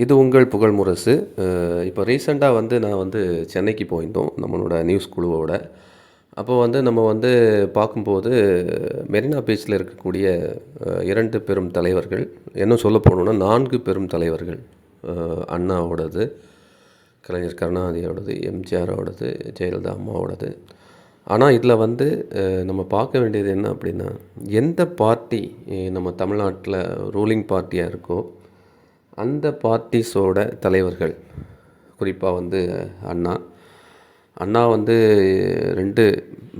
இது உங்கள் புகழ் முரசு. இப்போ ரீசெண்டாக வந்து நான் வந்து சென்னைக்கு போயிருந்தோம் நம்மளோட நியூஸ் குழுவோட. அப்போ வந்து நம்ம வந்து பார்க்கும்போது மெரினா பீச்சில் இருக்கக்கூடிய இரண்டு பெரும் தலைவர்கள் இன்னும் சொல்ல போகணுன்னா நான்கு பெரும் தலைவர்கள் அண்ணாவோடது கலைஞர் கருணாநிதியோடது எம்ஜிஆரோடது ஜெயலலிதா அம்மாவோடது. ஆனால் இதில் வந்து நம்ம பார்க்க வேண்டியது என்ன அப்படின்னா எந்த பார்ட்டி நம்ம தமிழ்நாட்டில் ரூலிங் பார்ட்டியாக இருக்கோ அந்த பார்ட்டிஸோட தலைவர்கள் குறிப்பாக வந்து அண்ணா. அண்ணா வந்து ரெண்டு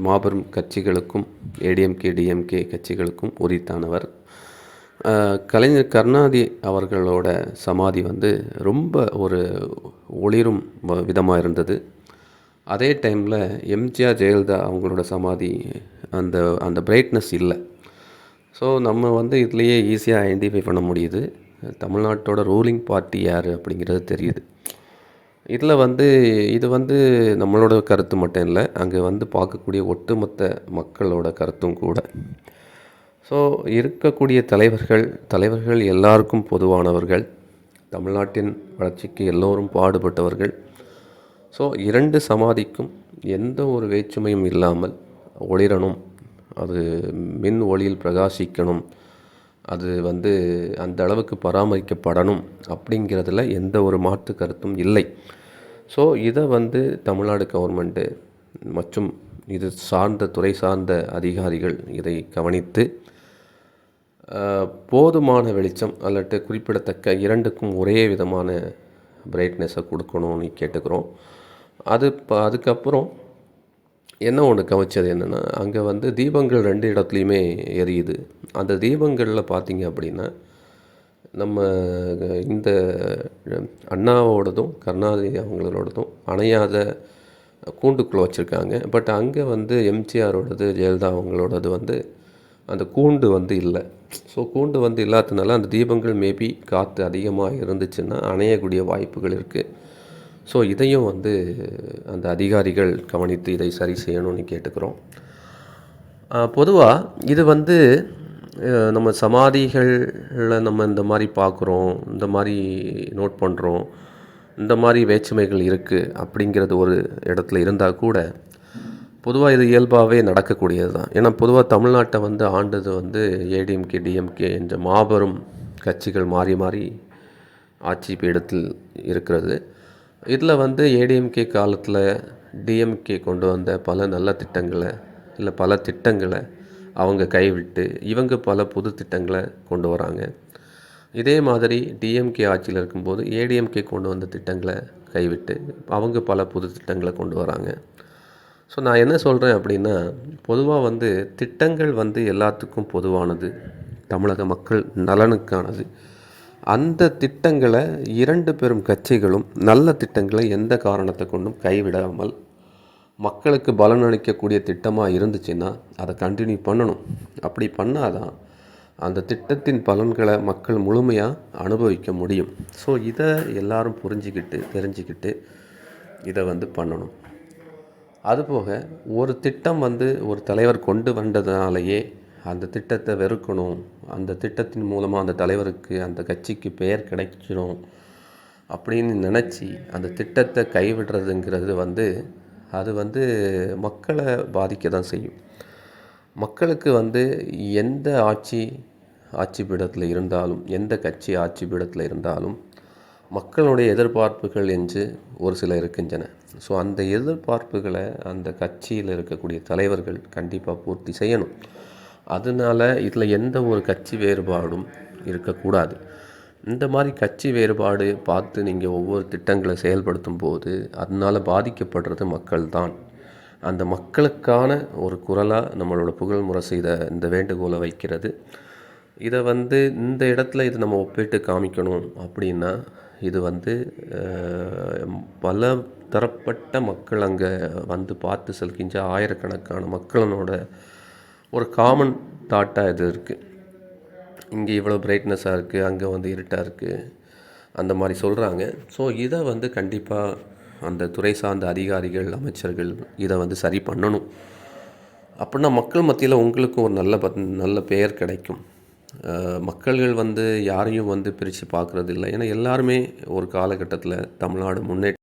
மாபெரும் கட்சிகளுக்கும் ஏடிஎம்கே டிஎம்கே கட்சிகளுக்கும் உரித்தானவர். கலைஞர் கருணாநிதி அவர்களோட சமாதி வந்து ரொம்ப ஒரு ஒளிரும் விதமாக இருந்தது. அதே டைமில் எம்ஜிஆர் ஜெயலலிதா அவங்களோட சமாதி அந்த அந்த பிரைட்னஸ் இல்லை. ஸோ நம்ம வந்து இதுலேயே ஈஸியாக ஐடென்டிஃபை பண்ண முடியுது. தமிழ்நாட்டோட ரூலிங் பார்ட்டி யார் அப்படிங்கிறது தெரியுது. இதில் வந்து இது வந்து நம்மளோட கருத்து மட்டும் இல்லை அங்கே வந்து பார்க்கக்கூடிய ஒட்டுமொத்த மக்களோட கருத்தும் கூட. ஸோ இருக்கக்கூடிய தலைவர்கள் தலைவர்கள் எல்லாருக்கும் பொதுவானவர்கள் தமிழ்நாட்டின் வளர்ச்சிக்கு எல்லோரும் பாடுபட்டவர்கள். ஸோ இரண்டு சமாதிக்கும் எந்த ஒரு வேற்றுமையும் இல்லாமல் ஒளிரணும் அது மின் ஒளியில் பிரகாசிக்கணும் அது வந்து அந்த அளவுக்கு பராமரிக்கப்படணும் அப்படிங்கிறதுல எந்த ஒரு மாற்று கருத்தும் இல்லை. ஸோ இதை வந்து தமிழ்நாடு கவர்மெண்ட்டு மற்றும் இது சார்ந்த துறை சார்ந்த அதிகாரிகள் இதை கவனித்து போதுமான வெளிச்சம் அல்லட்டு குறிப்பிடத்தக்க இரண்டுக்கும் ஒரே விதமான பிரைட்னஸை கொடுக்கணும்னு கேட்டுக்கிறோம். அது ப அதுக்கப்புறம் என்ன ஒன்று கவனிச்சது என்னென்னா அங்கே வந்து தீபங்கள் ரெண்டு இடத்துலையுமே எரியுது. அந்த தீபங்களில் பார்த்தீங்க அப்படின்னா நம்ம இந்த அண்ணாவோடதும் கருணாநிதி அவங்களோடதும் அணையாத கூண்டுக்குள்ளே வச்சுருக்காங்க. பட் அங்கே வந்து எம்ஜிஆரோடது ஜெயலலிதா அவங்களோடது வந்து அந்த கூண்டு வந்து இல்லை. ஸோ கூண்டு வந்து இல்லாததுனால அந்த தீபங்கள் மேபி காற்று அதிகமாக இருந்துச்சுன்னா அணையக்கூடிய வாய்ப்புகள் இருக்குது ஸோ இதையும் வந்து அந்த அதிகாரிகள் கவனித்து இதை சரி செய்யணும்னு கேட்டுக்கிறோம். பொதுவாக இது வந்து நம்ம சமாதிகளில் நம்ம இந்த மாதிரி பார்க்குறோம் இந்த மாதிரி நோட் பண்ணுறோம் இந்த மாதிரி வேற்றுமைகள் இருக்குது அப்படிங்கிறது ஒரு இடத்துல இருந்தால் கூட பொதுவாக இது இயல்பாகவே நடக்கக்கூடியது தான். ஏன்னா பொதுவாக தமிழ்நாட்டை வந்து ஆண்டது வந்து ஏடிஎம்கே டிஎம்கே என்ற மாபெரும் கட்சிகள் மாறி மாறி ஆட்சி பீடத்தில் இருக்கிறது. இதில் வந்து ஏடிஎம்கே காலத்தில் டிஎம்கே கொண்டு வந்த பல நல்ல திட்டங்களை இல்லை பல திட்டங்களை அவங்க கைவிட்டு இவங்க பல புது திட்டங்களை கொண்டு வராங்க. இதே மாதிரி டிஎம்கே ஆட்சியில் இருக்கும்போது ஏடிஎம்கே கொண்டு வந்த திட்டங்களை கைவிட்டு அவங்க பல புது திட்டங்களை கொண்டு வராங்க. ஸோ நான் என்ன சொல்கிறேன் அப்படின்னா பொதுவாக வந்து திட்டங்கள் வந்து எல்லாத்துக்கும் பொதுவானது தமிழக மக்கள் நலனுக்கானது. அந்த திட்டங்களை இரண்டு பெரும் கட்சிகளும் நல்ல திட்டங்களை எந்த காரணத்தை கொண்டும் கைவிடாமல் மக்களுக்கு பலனளிக்கக்கூடிய திட்டமாக இருந்துச்சுன்னா அதை கண்டினியூ பண்ணணும். அப்படி பண்ணாதான் அந்த திட்டத்தின் பலன்களை மக்கள் முழுமையாக அனுபவிக்க முடியும். ஸோ இதை எல்லாரும் புரிஞ்சுக்கிட்டு தெரிஞ்சுக்கிட்டு இதை வந்து பண்ணணும். அதுபோக ஒரு திட்டம் வந்து ஒரு தலைவர் கொண்டு வந்ததுனாலேயே அந்த திட்டத்தை வெறுக்கணும். அந்த திட்டத்தின் மூலமாக அந்த தலைவருக்கு அந்த கட்சிக்கு பெயர் கிடைக்கணும் அப்படின்னு நினச்சி அந்த திட்டத்தை கைவிடுறதுங்கிறது வந்து அது வந்து மக்களை பாதிக்க தான் செய்யும். மக்களுக்கு வந்து எந்த ஆட்சி ஆட்சி பீடத்தில் இருந்தாலும் எந்த கட்சி ஆட்சி பீடத்தில் இருந்தாலும் மக்களுடைய எதிர்பார்ப்புகள் என்று ஒரு சில இருக்கின்றன. ஸோ அந்த எதிர்பார்ப்புகளை அந்த கட்சியில் இருக்கக்கூடிய தலைவர்கள் கண்டிப்பாக பூர்த்தி செய்யணும். அதனால இதில் எந்த ஒரு கட்சி வேறுபாடும் இருக்கக்கூடாது. இந்த மாதிரி கட்சி வேறுபாடு பார்த்து நீங்கள் ஒவ்வொரு திட்டங்களை செயல்படுத்தும் போது அதனால் பாதிக்கப்படுறது மக்கள் தான் அந்த மக்களுக்கான ஒரு குரலாக நம்மளோட புகழ் முரசு இதை இந்த வேண்டுகோளை வைக்கிறது. இதை வந்து இந்த இடத்துல இது நம்ம ஒப்பிட்டு காமிக்கணும் அப்படின்னா இது வந்து பல தரப்பட்ட மக்கள் அங்கே வந்து பார்த்து செல்கின்ற ஆயிரக்கணக்கான மக்களனோட ஒரு காமன் தாட்டாக இது இருக்குது இங்கே இவ்வளோ பிரைட்னஸாக இருக்குது அங்கே வந்து இருட்டாக இருக்குது அந்த மாதிரி சொல்கிறாங்க ஸோ இதை வந்து கண்டிப்பாக அந்த துறை சார்ந்த அதிகாரிகள் அமைச்சர்கள் இதை வந்து சரி பண்ணணும். அப்படின்னா மக்கள் மத்தியில் உங்களுக்கும் ஒரு நல்ல பத் நல்ல பெயர் கிடைக்கும். மக்கள்கள் வந்து யாரையும் வந்து பிரித்து பார்க்குறது இல்லை. ஏன்னா எல்லாருமே ஒரு காலகட்டத்தில் தமிழ்நாடு முன்னேற்ற